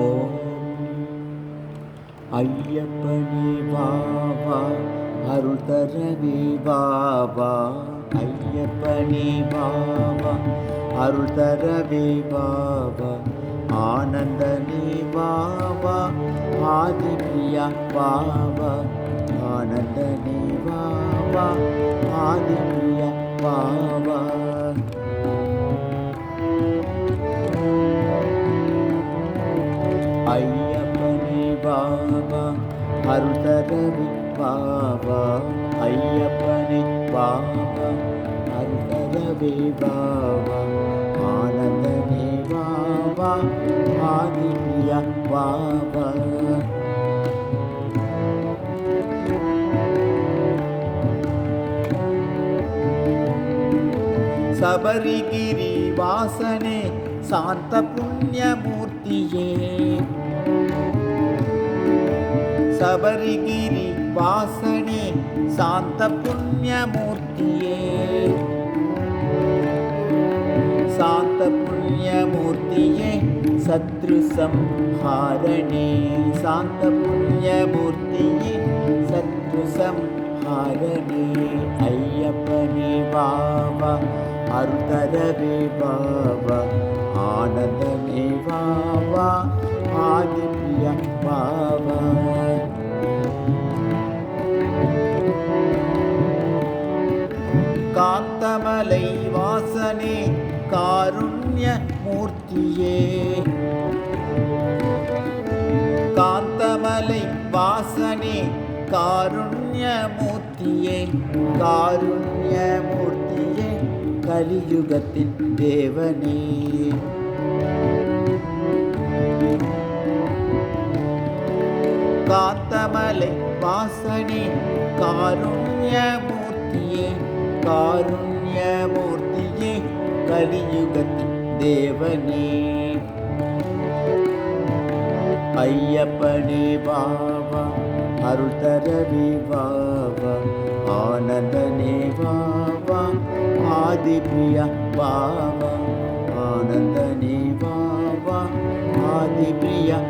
ஓம் ஐயப்பனே வாவா அருள் தரவே வாவா ஐயப்பனே வாவா அருள் தரவே வாவா ஆனந்தனே வாவா ஆதிபிரியா வாவா ஆனந்தனே வாவா ஆதிபிரியா வாவா ஐயப்பனே பாபா அருள்தரவி பாபா ஐயப்பனே பாபா அருள்தரவே பாபா ஆனந்தனே பாபா ஆதித்யா பாபா சபரிகிரி வாசனே சாந்த புண்ணியமூர்த்தியே சபரிகிரி வாசனே சாந்த புண்ணியமூர்த்தியே. சாந்த புண்ணியமூர்த்தியே சத்ரு சம்ஹாரணே. சாந்த புண்ணியமூர்த்தியே சத்ரு சம்ஹாரணே. ஐயப்பனே பாபா அருதரவே பாபா காத்தமலை வாசனே காருண்ய மூர்த்தியே. காந்தமலை வாசனே காருண்ய மூர்த்தியே. காருண்ய மூர்த்தியே கலியுகத்தின் தேவனே. காந்தமலை வாசனே காருண்ய மூர்த்தி காருண்ய மூர்த்தியே கலியுகத்தின் தேவனே. ஐயப்பனே பாபா அருள் தரவே பாபா ஆனந்தனே பாபா ஆதிபிரியா பாபா ஆனந்தனே பாபா ஆதிபிரியா